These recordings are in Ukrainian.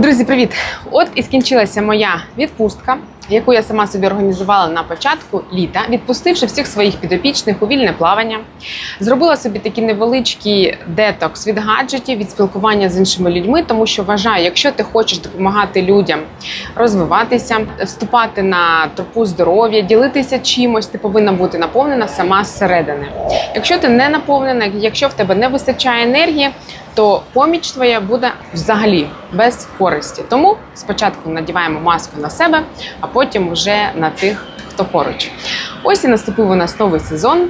Друзі, привіт! От і скінчилася моя відпустка, яку я сама собі організувала на початку літа, відпустивши всіх своїх підопічних у вільне плавання. Зробила собі такий невеличкий детокс від гаджетів, від спілкування з іншими людьми, тому що вважаю, якщо ти хочеш допомагати людям розвиватися, вступати на тропу здоров'я, ділитися чимось, ти повинна бути наповнена сама зсередини. Якщо ти не наповнена, якщо в тебе не вистачає енергії, то поміч твоя буде взагалі без користі. Тому спочатку надіваємо маску на себе, а потім вже на тих, хто поруч. Ось і наступив у нас новий сезон.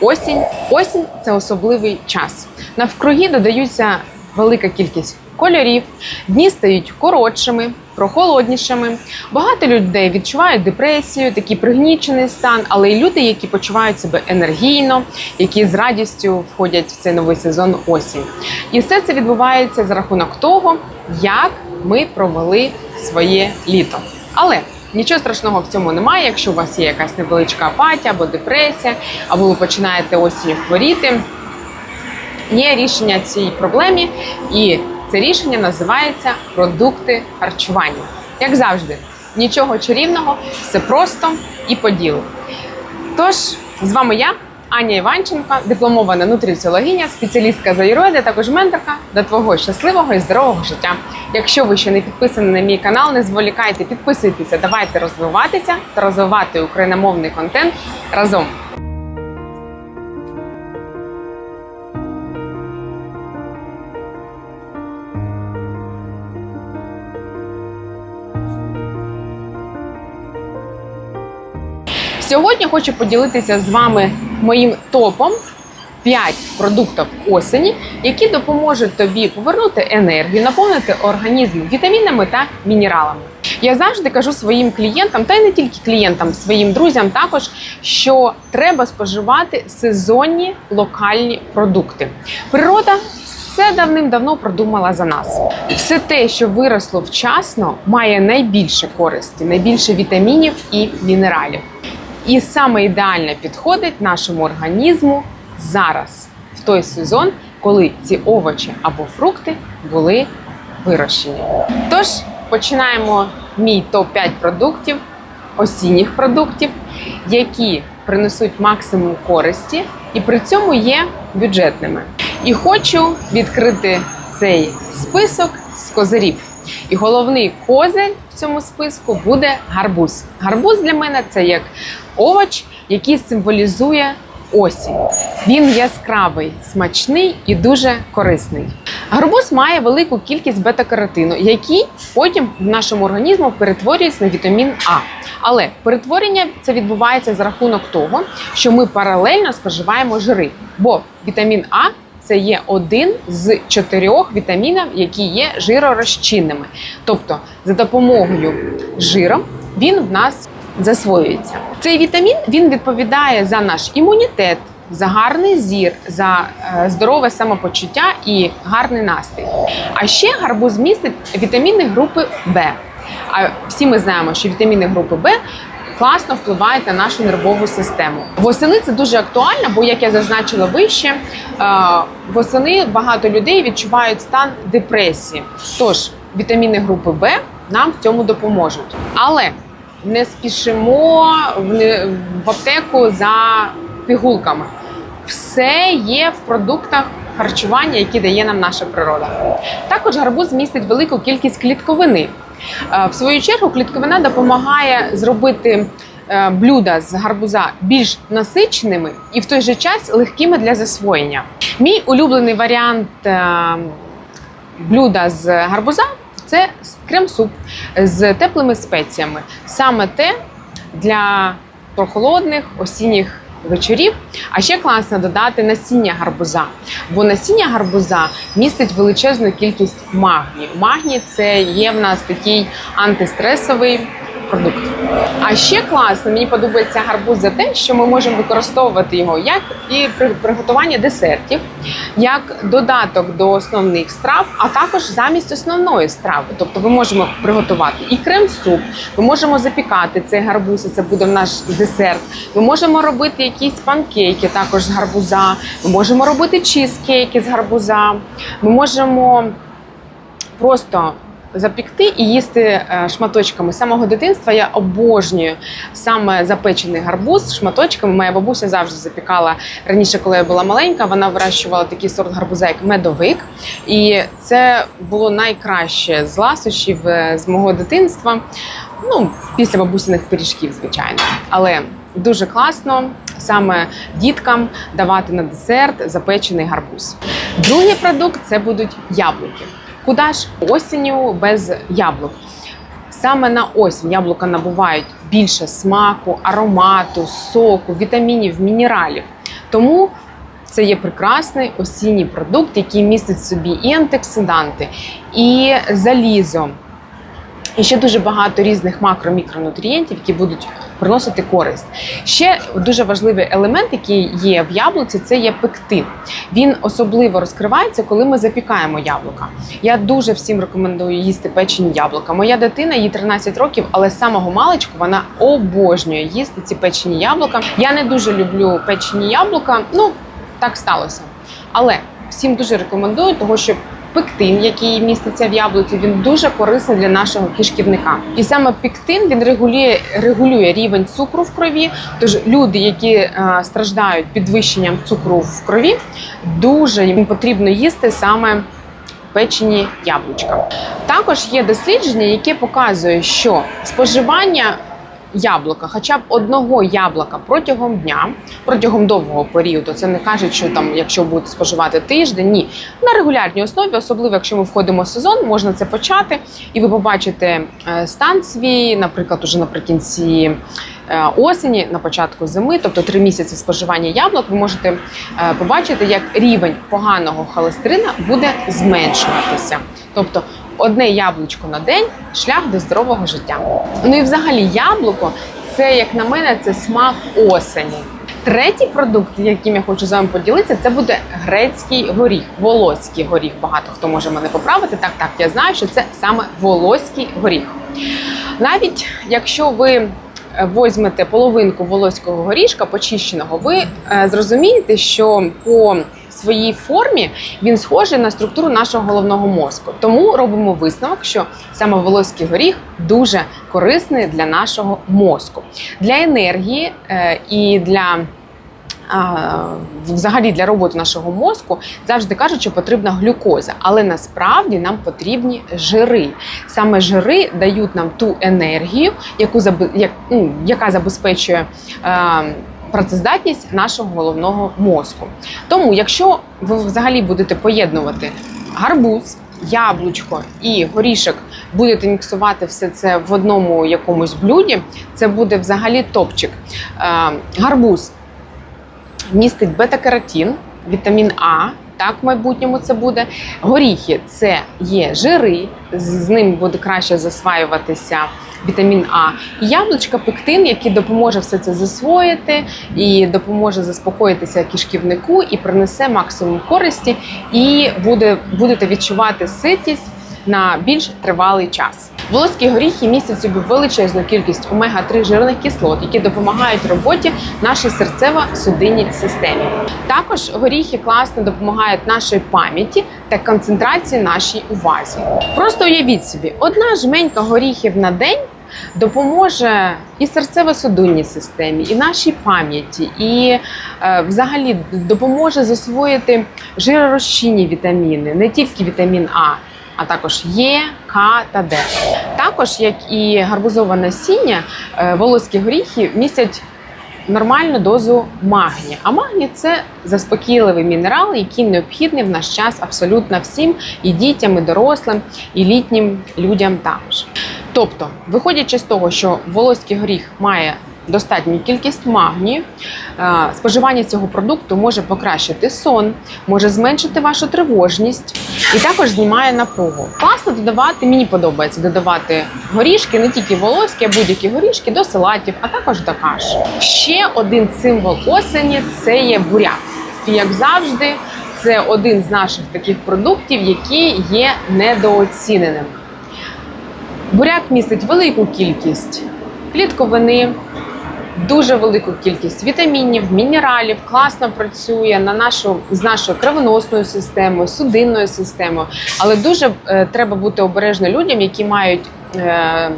Осінь. Осінь це особливий час. Навкруги додаються велика кількість кольорів, дні стають коротшими, прохолоднішими. Багато людей відчувають депресію, такий пригнічений стан, але й люди, які почувають себе енергійно, які з радістю входять в цей новий сезон осінь. І все це відбувається за рахунок того, як ми провели своє літо. Але Нічого страшного в цьому немає, якщо у вас є якась невеличка апатія або депресія, або ви починаєте осінню хворіти. Є рішення цій проблемі, і це рішення називається продукти харчування. Як завжди, нічого чарівного, все просто і по ділу. Тож, з вами я, Аня Іванченко, дипломована нутриціологиня, спеціалістка з аюрведи, а також менторка до твого щасливого і здорового життя. Якщо ви ще не підписані на мій канал, не зволікайте, підписуйтеся, давайте розвиватися та розвивати україномовний контент разом. Сьогодні хочу поділитися з вами моїм топом 5 продуктів осені, які допоможуть тобі повернути енергію, наповнити організм вітамінами та мінералами. Я завжди кажу своїм клієнтам, та й не тільки клієнтам, своїм друзям також, що треба споживати сезонні локальні продукти. Природа все давним-давно продумала за нас. Все те, що виросло вчасно, має найбільше користі, найбільше вітамінів і мінералів. І саме ідеально підходить нашому організму зараз, в той сезон, коли ці овочі або фрукти були вирощені. Тож починаємо мій топ-5 продуктів, осінніх продуктів, які принесуть максимум користі і при цьому є бюджетними. І хочу відкрити цей список з козирів. І головний козир в цьому списку буде гарбуз. Гарбуз для мене це як овоч, який символізує осінь. Він яскравий, смачний і дуже корисний. Гарбуз має велику кількість бета-каротину, який потім в нашому організму перетворюється на вітамін А. Але перетворення це відбувається за рахунок того, що ми паралельно споживаємо жири, бо вітамін А це є один з чотирьох вітамінів, які є жиророзчинними. Тобто, за допомогою жиру він в нас засвоюється. Цей вітамін він відповідає за наш імунітет, за гарний зір, за е, здорове самопочуття і гарний настрій. А ще гарбуз містить вітаміни групи Б. А всі ми знаємо, що вітаміни групи Б класно впливають на нашу нервову систему. Восени це дуже актуально, бо як я зазначила вище, е, восени багато людей відчувають стан депресії. Тож вітаміни групи Б нам в цьому допоможуть. Але не спішимо в аптеку за пігулками. Все є в продуктах харчування, які дає нам наша природа. Також гарбуз містить велику кількість клітковини. Е, В свою чергу, клітковина допомагає зробити е, блюда з гарбуза більш насиченими і в той же час легкими для засвоєння. Мій улюблений варіант е, блюда з гарбуза це крем-суп з теплими спеціями. Саме те для прохолодних осінніх вечорів. А ще класно додати насіння гарбуза, бо насіння гарбуза містить величезну кількість магнію. Магній це є в нас такий антистресовий продукт. А ще класно, мені подобається гарбуз за те, що ми можемо використовувати його як і при приготуванні десертів, як додаток до основних страв, а також замість основної страви. Тобто, ми можемо приготувати і крем-суп, ми можемо запікати цей гарбуз, і це буде наш десерт. Ми можемо робити якісь панкейки також з гарбуза. Ми можемо робити чізкейки з гарбуза. Ми можемо просто запікти і їсти е, шматочками. З самого дитинства я обожнюю саме запечений гарбуз шматочками. Моя бабуся завжди запікала раніше, коли я була маленька. Вона вирощувала такий сорт гарбуза, як медовик. І це було найкраще з ласощів е, з мого дитинства. Ну, після бабусиних пиріжків, звичайно. Але дуже класно саме діткам давати на десерт запечений гарбуз. Другий продукт це будуть яблуки. Куди ж осінню без яблук? Саме на осінь яблука набувають більше смаку, аромату, соку, вітамінів, мінералів. Тому це є прекрасний осінній продукт, який містить в собі і антиоксиданти, і залізо, і ще дуже багато різних макро-мікронутрієнтів, які будуть приносити користь. Ще дуже важливий елемент, який є в яблуці, це є пектин. Він особливо розкривається, коли ми запікаємо яблука. Я дуже всім рекомендую їсти печені яблука. Моя дитина, їй 13 років, але з самого маличку вона обожнює їсти ці печені яблука. Я не дуже люблю печені яблука. Ну так сталося. Але всім дуже рекомендую, того що пектин, який міститься в яблуці, він дуже корисний для нашого кишківника. І саме пектин він регулює, регулює рівень цукру в крові. Тож люди, які е, страждають підвищенням цукру в крові, дуже їм потрібно їсти саме. Печені яблучка. Також є дослідження, яке показує, що споживання яблука, хоча б одного яблука протягом дня, протягом довгого періоду, це не кажуть, що там, якщо будете споживати тиждень, ні. На регулярній основі, особливо якщо ми входимо в сезон, можна це почати, і ви побачите е, стан свій, наприклад, уже наприкінці е, осені, на початку зими, тобто три місяці споживання яблук, ви можете е, побачити, як рівень поганого холестерина буде зменшуватися. Тобто одне яблучко на день шлях до здорового життя. Ну і взагалі яблуко це, як на мене, це смак осені. Третій продукт, яким я хочу з вами поділитися, це буде грецький горіх, волоський горіх. Багато хто може мене поправити. Так, так, я знаю, що це саме волоський горіх. Навіть якщо ви е, возьмете половинку волоського горішка, почищеного, ви е, зрозумієте, що по своїй формі він схожий на структуру нашого головного мозку. Тому робимо висновок, що саме волоський горіх дуже корисний для нашого мозку, для енергії е, і для. Взагалі для роботи нашого мозку завжди кажуть, що потрібна глюкоза, але насправді нам потрібні жири. Саме жири дають нам ту енергію, яку ну, яка забезпечує е, працездатність нашого головного мозку. Тому, якщо ви взагалі будете поєднувати гарбуз, яблучко і горішок, будете міксувати все це в одному якомусь блюді, це буде взагалі топчик. Е, гарбуз містить бета-каротин, вітамін А. Так, в майбутньому це буде. Горіхи це є жири, з ним буде краще засваюватися вітамін А. І яблучка пектин, який допоможе все це засвоїти і допоможе заспокоїтися кишківнику і принесе максимум користі, і буде, будете відчувати ситість на більш тривалий час. Волоські горіхи містять собі величезну кількість омега-3 жирних кислот, які допомагають роботі нашій серцево-судинній системі. Також горіхи класно допомагають нашій пам'яті та концентрації нашій увазі. Просто уявіть собі, одна жменька горіхів на день. Допоможе і серцево-судинній системі, і нашій пам'яті, і е, взагалі допоможе засвоїти жиророзчинні вітаміни, не тільки вітамін А, а також Є, К та Д. Також, як і гарбузове насіння, е, волоські горіхи містять нормальну дозу магнія. А магній це заспокійливий мінерал, який необхідний в наш час абсолютно всім, і дітям, і дорослим, і літнім людям також. Тобто, виходячи з того, що волоський горіх має достатню кількість магнію, е, споживання цього продукту може покращити сон, може зменшити вашу тривожність і також знімає напругу. Класно додавати, мені подобається додавати горішки, не тільки волоські, а будь-які горішки до салатів, а також до каш. Ще один символ осені це є буряк. І як завжди, це один з наших таких продуктів, який є недооціненим. Буряк містить велику кількість клітковини, дуже велику кількість вітамінів, мінералів, класно працює на нашу з нашою кровоносною системою, судинною системою. Але дуже е, треба бути обережно людям, які мають. Е,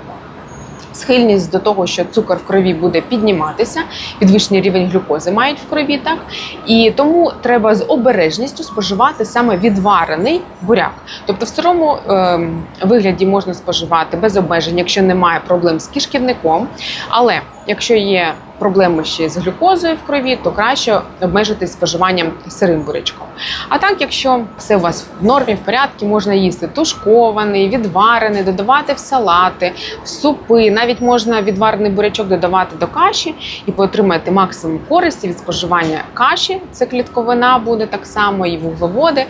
Схильність до того, що цукор в крові буде підніматися, підвищений рівень глюкози мають в крові, так і тому треба з обережністю споживати саме відварений буряк. Тобто, в сирому е, вигляді можна споживати без обмежень, якщо немає проблем з кишківником. Але якщо є проблеми ще з глюкозою в крові, то краще обмежитись споживанням сирим бурячком. А так, якщо все у вас в нормі, в порядку, можна їсти тушкований, відварений, додавати в салати, в супи. Навіть можна відварений бурячок додавати до каші і отримати максимум користі від споживання каші. Це клітковина буде так само, і вуглеводи.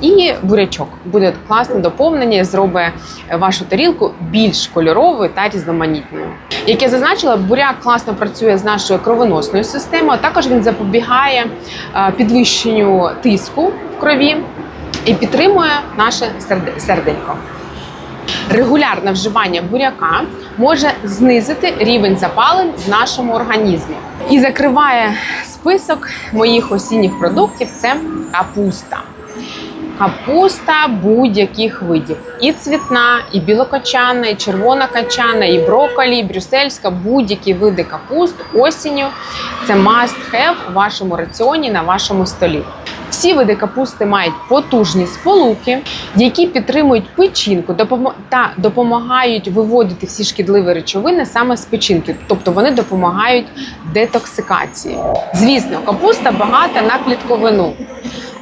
І бурячок буде класне доповнення, зробить вашу тарілку більш кольоровою та різноманітною. Як я зазначила, класно працює з нашою кровоносною системою. Також він запобігає е, підвищенню тиску в крові і підтримує наше серденько. Регулярне вживання буряка може знизити рівень запалень в нашому організмі. І закриває список моїх осінніх продуктів це капуста. Капуста будь-яких видів: і цвітна, і білокочана, і червона качана, і брокколі, і брюссельська, будь-які види капуст осінню. Це must have у вашому раціоні на вашому столі. Всі види капусти мають потужні сполуки, які підтримують печінку та допомагають виводити всі шкідливі речовини саме з печінки, тобто вони допомагають детоксикації. Звісно, капуста багата на клітковину.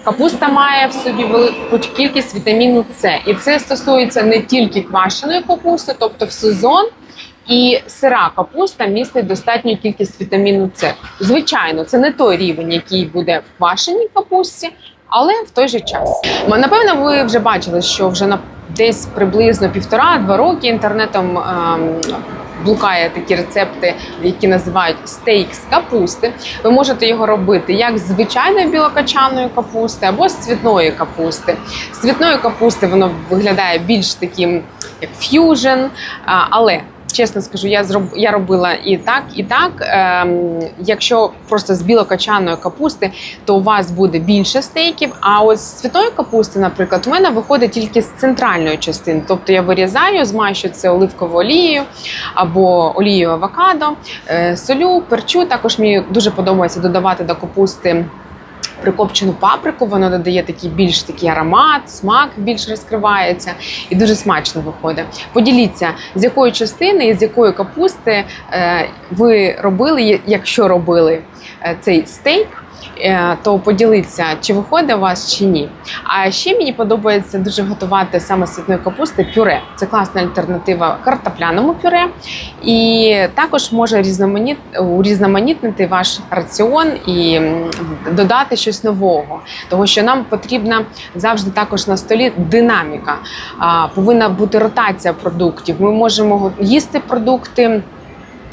Капуста має в собі велику кількість вітаміну С, і це стосується не тільки квашеної капусти, тобто в сезон. І сира капуста містить достатню кількість вітаміну С. Звичайно, це не той рівень, який буде в квашеній капусті, але в той же час. Напевно, ви вже бачили, що вже на десь приблизно півтора-два роки інтернетом. ем, Блукає такі рецепти, які називають стейк з капусти. Ви можете його робити як з звичайної білокачаної капусти або з цвітної капусти. З цвітної капусти воно виглядає більш таким як ф'южн, але чесно скажу, я зроб я робила і так, і так. Ем, якщо просто з білокачаної капусти, то у вас буде більше стейків. А от з цвітної капусти, наприклад, у мене виходить тільки з центральної частини. Тобто я вирізаю, змащую це оливковою олією або олією авокадо, е, солю, перчу. Також мені дуже подобається додавати до капусти. Прикопчену паприку, воно додає такий більш такий аромат, смак більш розкривається і дуже смачно виходить. Поділіться, з якої частини і з якої капусти е, ви робили, якщо робили е, цей стейк. Е, То поділіться, чи виходить у вас чи ні. А ще мені подобається дуже готувати саме з цвітної капусти пюре. Це класна альтернатива картопляному пюре. І також може різноманіт, урізноманітнити ваш раціон і додати щось нового. Тому що нам потрібна завжди також на столі динаміка. Повинна бути ротація продуктів. Ми можемо їсти продукти.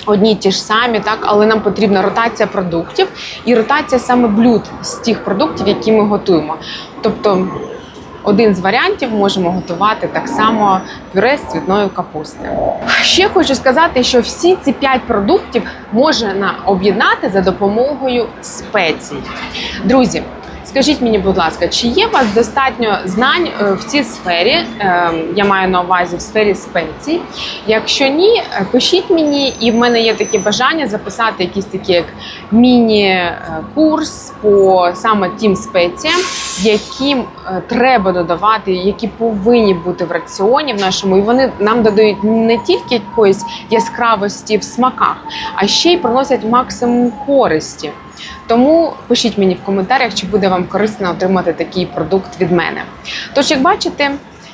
Одні ті ж самі, так, але нам потрібна ротація продуктів і ротація саме блюд з тих продуктів, які ми готуємо. Тобто один з варіантів можемо готувати так само пюре з цвітної капусти. Ще хочу сказати, що всі ці п'ять продуктів можна об'єднати за допомогою спецій. Друзі, скажіть мені, будь ласка, чи є у вас достатньо знань е, в цій сфері? Е, Я маю на увазі в сфері спецій. Якщо ні, е, пишіть мені, і в мене є таке бажання записати якийсь такий як міні-курс по саме тим спеціям, яким е, треба додавати, які повинні бути в раціоні в нашому, і вони нам додають не тільки якоїсь яскравості в смаках, а ще й приносять максимум користі. Тому пишіть мені в коментарях, чи буде вам корисно отримати такий продукт від мене. Тож, як бачите,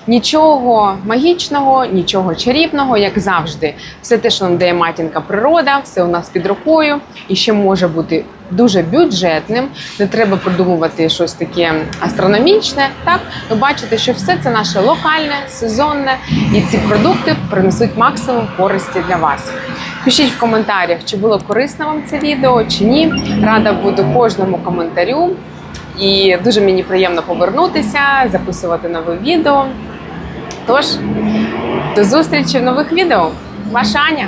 нічого магічного, нічого чарівного, як завжди, все те, що нам дає матінка природа, все у нас під рукою і ще може бути дуже бюджетним. Не треба придумувати щось таке астрономічне. Так, ви бачите, що все це наше локальне, сезонне, і ці продукти принесуть максимум користі для вас. Пишіть в коментарях, чи було корисно вам це відео, чи ні. Рада буду кожному коментарю. І дуже мені приємно повернутися, записувати нове відео. Тож, до зустрічі в нових відео. Ваша Аня!